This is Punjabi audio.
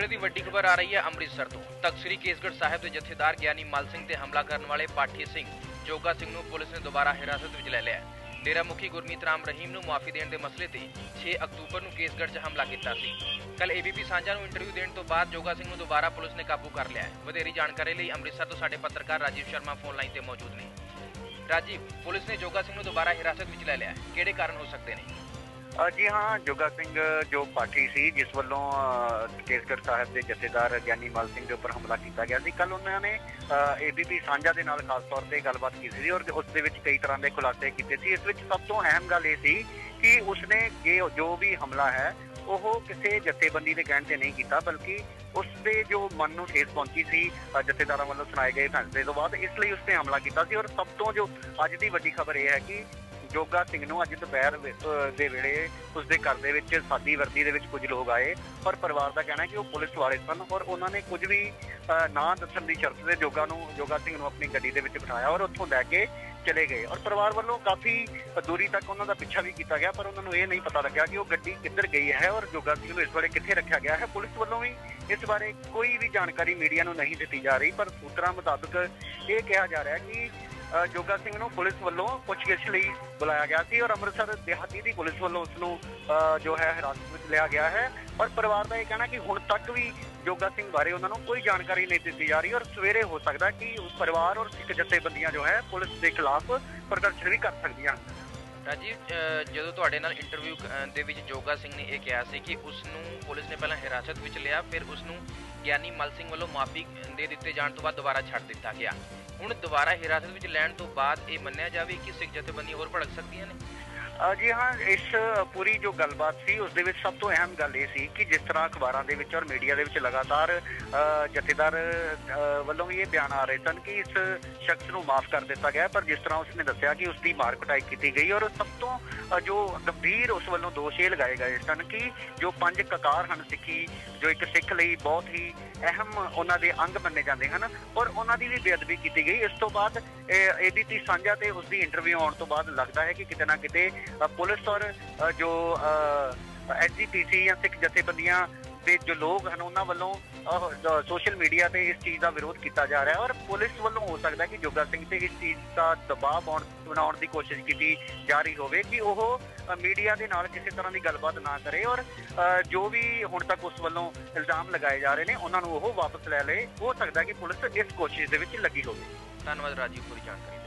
ਵੇਲੇ ਦੀ ਵੱਡੀ ਖਬਰ ਆ ਰਹੀ ਹੈ ਅੰਮ੍ਰਿਤਸਰ ਤੋਂ। ਤਖਤ ਸ੍ਰੀ ਕੇਸਗੜ੍ਹ ਸਾਹਿਬ ਦੇ ਜਥੇਦਾਰ ਗਿਆਨੀ ਮਲ ਸਿੰਘ ਤੇ ਹਮਲਾ ਕਰਨ ਵਾਲੇ ਪਾਠੀ ਸਿੰਘ ਜੋਗਾ ਸਿੰਘ ਨੂੰ ਪੁਲਿਸ ਨੇ ਦੁਬਾਰਾ ਹਿਰਾਸਤ ਵਿੱਚ ਲੈ ਲਿਆ ਡੇਰਾ ਮੁਖੀ ਗੁਰਮੀਤ ਰਾਮ ਰਹੀਮ ਨੂੰ ਮਾਫੀ ਦੇਣ ਦੇ ਮਸਲੇ ਤੇ 6 ਅਕਤੂਬਰ ਨੂੰ ਕੇਸਗੜ੍ਹ 'ਚ ਹਮਲਾ ਕੀਤਾ ਸੀ। ਕੱਲ ਏਬੀਪੀ ਸਾਂਝਾ ਨੂੰ ਇੰਟਰਵਿਊ ਦੇਣ ਤੋਂ ਬਾਅਦ ਜੋਗਾ ਸਿੰਘ ਨੂੰ ਦੁਬਾਰਾ ਪੁਲਿਸ ਨੇ ਕਾਬੂ ਕਰ ਲਿਆ ਹੈ। ਵਧੇਰੀ ਜਾਣਕਾਰੀ ਲਈ ਅੰਮ੍ਰਿਤਸਰ ਤੋਂ ਸਾਡੇ ਪੱਤਰਕਾਰ ਰਾਜੀਵ ਸ਼ਰਮਾ ਫੋਨ ਲਾਈਨ ਤੇ ਮੌਜੂਦ ਨੇ। ਰਾਜੀਵ, ਪੁਲਿਸ ਨੇ ਜੋਗਾ ਸਿੰਘ ਨੂੰ ਦੁਬਾਰਾ ਹਿਰਾਸਤ ਵਿੱਚ ਲੈ ਲਿਆ ਕਿਹੜੇ ਕਾਰਨ ਹੋ ਸਕਦੇ ਨੇ? ਜੀ ਹਾਂ ਜੋਗਾ ਸਿੰਘ ਜੋ ਪਾਠੀ ਸੀ ਜਿਸ ਵੱਲੋਂ ਅ, ਕੇਸਗੜ੍ਹ ਸਾਹਿਬ ਦੇ ਜਥੇਦਾਰ ਗਿਆਨੀ ਮਲ ਸਿੰਘ ਦੇ ਉੱਪਰ ਹਮਲਾ ਕੀਤਾ ਗਿਆ ਸੀ ਕੱਲ ਉਹਨਾਂ ਨੇ ਏਬੀਪੀ ਸਾਂਝਾ ਦੇ ਨਾਲ ਖਾਸ ਤੌਰ ਤੇ ਗੱਲਬਾਤ ਕੀਤੀ ਸੀ ਔਰ ਉਸ ਦੇ ਵਿੱਚ ਕਈ ਤਰ੍ਹਾਂ ਦੇ ਖੁਲਾਸੇ ਕੀਤੇ ਸੀ। ਇਸ ਵਿੱਚ ਸਭ ਤੋਂ ਅਹਿਮ ਗੱਲ ਇਹ ਸੀ ਕਿ ਉਸਨੇ ਜੇ ਜੋ ਵੀ ਹਮਲਾ ਹੈ ਉਹ ਕਿਸੇ ਜਥੇਬੰਦੀ ਦੇ ਕਹਿਣ ਤੇ ਨਹੀਂ ਕੀਤਾ ਬਲਕਿ ਉਸ ਦੇ ਜੋ ਮਨ ਨੂੰ ਠੇਸ ਪਹੁੰਚੀ ਸੀ ਜਥੇਦਾਰਾਂ ਵੱਲੋਂ ਸੁਣਾਏ ਗਏ ਫੈਸਲੇ ਤੋਂ ਬਾਅਦ ਇਸ ਲਈ ਉਸਨੇ ਹਮਲਾ ਕੀਤਾ ਸੀ ਔਰ ਸਭ ਤੋਂ ਜੋ ਅੱਜ ਦੀ ਵੱਡੀ ਖਬਰ ਇਹ ਹੈ ਕਿ ਜੋਗਾ ਸਿੰਘ ਨੂੰ ਅੱਜ ਦੁਪਹਿਰ ਦੇ ਵੇਲੇ ਉਸ ਦੇ ਘਰ ਦੇ ਵਿੱਚ ਸਾਦੀ ਵਰਦੀ ਦੇ ਵਿੱਚ ਕੁਝ ਲੋਕ ਆਏ, ਪਰ ਪਰਿਵਾਰ ਦਾ ਕਹਿਣਾ ਹੈ ਕਿ ਉਹ ਪੁਲਿਸ ਵਾਲੇ ਸਨ ਔਰ ਉਹਨਾਂ ਨੇ ਕੁਝ ਵੀ ਨਾ ਦੱਸਣ ਦੀ ਸ਼ਰਤ ਤੇ ਜੋਗਾ ਨੂੰ ਜੋਗਾ ਸਿੰਘ ਨੂੰ ਆਪਣੀ ਗੱਡੀ ਦੇ ਵਿੱਚ ਬਿਠਾਇਆ ਔਰ ਉੱਥੋਂ ਲੈ ਕੇ ਚਲੇ ਗਏ ਔਰ ਪਰਿਵਾਰ ਵੱਲੋਂ ਕਾਫੀ ਦੂਰੀ ਤੱਕ ਉਹਨਾਂ ਦਾ ਪਿੱਛਾ ਵੀ ਕੀਤਾ ਗਿਆ, ਪਰ ਉਹਨਾਂ ਨੂੰ ਇਹ ਨਹੀਂ ਪਤਾ ਲੱਗਿਆ ਕਿ ਉਹ ਗੱਡੀ ਕਿੱਧਰ ਗਈ ਹੈ ਔਰ ਜੋਗਾ ਸਿੰਘ ਨੂੰ ਇਸ ਬਾਰੇ ਕਿੱਥੇ ਰੱਖਿਆ ਗਿਆ ਹੈ। ਪੁਲਿਸ ਵੱਲੋਂ ਵੀ ਇਸ ਬਾਰੇ ਕੋਈ ਵੀ ਜਾਣਕਾਰੀ ਮੀਡੀਆ ਨੂੰ ਨਹੀਂ ਦਿੱਤੀ ਜਾ ਰਹੀ, ਪਰ ਸੂਤਰਾਂ ਮੁਤਾਬਕ ਇਹ ਕਿਹਾ ਜਾ ਰਿਹਾ ਕਿ ਜੋਗਾ ਸਿੰਘ ਨੂੰ ਪੁਲਿਸ ਵੱਲੋਂ ਪੁੱਛਗਿੱਛ ਲਈ ਬੁਲਾਇਆ ਗਿਆ ਸੀ ਔਰ ਅੰਮ੍ਰਿਤਸਰ ਦਿਹਾਤੀ ਦੀ ਪੁਲਿਸ ਵੱਲੋਂ ਉਸ ਨੂੰ ਜੋ ਹੈ ਹਿਰਾਸਤ ਵਿੱਚ ਲਿਆ ਗਿਆ ਹੈ। ਔਰ ਪਰਿਵਾਰ ਦਾ ਇਹ ਕਹਿਣਾ ਕਿ ਹੁਣ ਤੱਕ ਵੀ ਜੋਗਾ ਸਿੰਘ ਬਾਰੇ ਉਹਨਾਂ ਨੂੰ ਕੋਈ ਜਾਣਕਾਰੀ ਨਹੀਂ ਦਿੱਤੀ ਜਾ ਰਹੀ ਔਰ ਸਵੇਰੇ ਹੋ ਸਕਦਾ ਕਿ ਉਸ ਪਰਿਵਾਰ ਔਰ ਸਿੱਖ ਜਥੇਬੰਦੀਆਂ ਜੋ ਹੈ ਪੁਲਿਸ ਦੇ ਖਿਲਾਫ ਪ੍ਰਦਰਸ਼ਨ ਵੀ ਕਰ ਸਕਦੀਆਂ ਰਾਜੀਵ ਜਦੋਂ ਤੁਹਾਡੇ ਨਾਲ ਇੰਟਰਵਿਊ ਦੇ ਵਿੱਚ ਜੋਗਾ ਸਿੰਘ ਨੇ ਇਹ ਕਿਹਾ ਸੀ ਕਿ ਉਸ ਨੂੰ ਪੁਲਿਸ ਨੇ ਪਹਿਲਾਂ ਹਿਰਾਸਤ ਵਿੱਚ ਲਿਆ, ਫਿਰ ਉਸ ਨੂੰ ਗਿਆਨੀ ਮਲ ਸਿੰਘ ਵੱਲੋਂ ਮਾਫੀ ਦੇ ਦਿੱਤੇ ਜਾਣ ਤੋਂ ਬਾਅਦ ਦੁਬਾਰਾ ਛੱਡ ਦਿੱਤਾ ਗਿਆ। ਹੁਣ ਦੁਬਾਰਾ ਹਿਰਾਸਤ ਵਿੱਚ ਲੈਣ ਤੋਂ ਬਾਅਦ ਇਹ ਮੰਨਿਆ ਜਾਵੇ ਕਿ ਸਿੱਖ ਜਥੇਬੰਦੀਆਂ ਹੋਰ ਭੜਕ ਸਕਦੀਆਂ ਨੇ? ਜੀ ਹਾਂ, ਇਸ ਪੂਰੀ ਜੋ ਗੱਲਬਾਤ ਸੀ, ਉਸ ਦੇ ਵਿੱਚ ਸਭ ਤੋਂ ਅਹਿਮ ਗੱਲ ਇਹ ਸੀ ਕਿ ਜਿਸ ਤਰ੍ਹਾਂ ਅਖਬਾਰਾਂ ਦੇ ਵਿੱਚ ਔਰ ਮੀਡੀਆ ਦੇ ਵਿੱਚ ਲਗਾਤਾਰ ਜਥੇਦਾਰ ਵੱਲੋਂ ਵੀ ਇਹ ਬਿਆਨ ਆ ਰਹੇ ਸਨ ਕਿ ਇਸ ਸ਼ਖਸ ਨੂੰ ਮਾਫ ਕਰ ਦਿੱਤਾ ਗਿਆ ਪਰ ਜਿਸ ਤਰ੍ਹਾਂ ਉਸਨੇ ਦੱਸਿਆ ਕਿ ਉਸ ਦੀ ਮਾਰ ਕੁਟਾਈ ਕੀਤੀ ਗਈ ਔਰ ਸਭ ਤੋਂ ਜੋ ਗੰਭੀਰ ਉਸ ਵੱਲੋਂ ਦੋਸ਼ ਇਹ ਲਗਾਏ ਗਏ ਸਨ ਕਿ ਜੋ ਪੰਜ ਕਕਾਰ ਹਨ ਸਿੱਖੀ, ਜੋ ਇੱਕ ਸਿੱਖ ਲਈ ਬਹੁਤ ਹੀ ਅਹਿਮ ਉਹਨਾਂ ਦੇ ਅੰਗ ਮੰਨੇ ਜਾਂਦੇ ਹਨ ਔਰ ਉਹਨਾਂ ਦੀ ਵੀ ਬੇਅਦਬੀ ਕੀਤੀ ਗਈ। ਇਸ ਤੋਂ ਬਾਅਦ ਏਬੀਪੀ ਸਾਂਝਾ ਤੇ ਉਸ ਦੀ ਇੰਟਰਵਿਊ ਆਉਣ ਤੋਂ ਬਾਅਦ ਲੱਗਦਾ ਹੈ ਕਿ ਕਿਤੇ ਨਾ ਕਿਤੇ ਅ, ਪੁਲਿਸ ਔਰ ਅ, ਜੋ ਐਸਜੀਪੀਸੀ ਜਾਂ ਸਿੱਖ ਜਥੇਬੰਦੀਆਂ ਦੇ ਜੋ ਲੋਕ ਹਨ ਉਹਨਾਂ ਵੱਲੋਂ ਸੋਸ਼ਲ ਮੀਡੀਆ ਤੇ ਇਸ ਚੀਜ਼ ਦਾ ਵਿਰੋਧ ਕੀਤਾ ਜਾ ਰਿਹਾ ਹੈ ਔਰ ਪੁਲਿਸ ਵੱਲੋਂ ਹੋ ਸਕਦਾ ਕਿ ਜੋਗਾ ਸਿੰਘ ਤੇ ਇਸ ਚੀਜ਼ ਦਾ ਦਬਾਅ ਬਣਾਉਣ ਦੀ ਕੋਸ਼ਿਸ਼ ਕੀਤੀ ਜਾ ਰਹੀ ਹੋਵੇ ਕਿ ਉਹ ਮੀਡੀਆ ਦੇ ਨਾਲ ਕਿਸੇ ਤਰ੍ਹਾਂ ਦੀ ਗੱਲਬਾਤ ਨਾ ਕਰੇ ਔਰ ਅ, ਜੋ ਵੀ ਹੁਣ ਤੱਕ ਉਸ ਵੱਲੋਂ ਇਲਜ਼ਾਮ ਲਗਾਏ ਜਾ ਰਹੇ ਨੇ ਉਹਨਾਂ ਨੂੰ ਉਹ ਵਾਪਸ ਲੈ ਲਏ। ਹੋ ਸਕਦਾ ਕਿ ਪੁਲਿਸ ਇਸ ਕੋਸ਼ਿਸ਼ ਦੇ ਵਿੱਚ ਲੱਗੀ ਹੋਵੇ। ਧੰਨਵਾਦ ਰਾਜੀਵ ਪੂਰੀ ਜਾਣਕਾਰੀ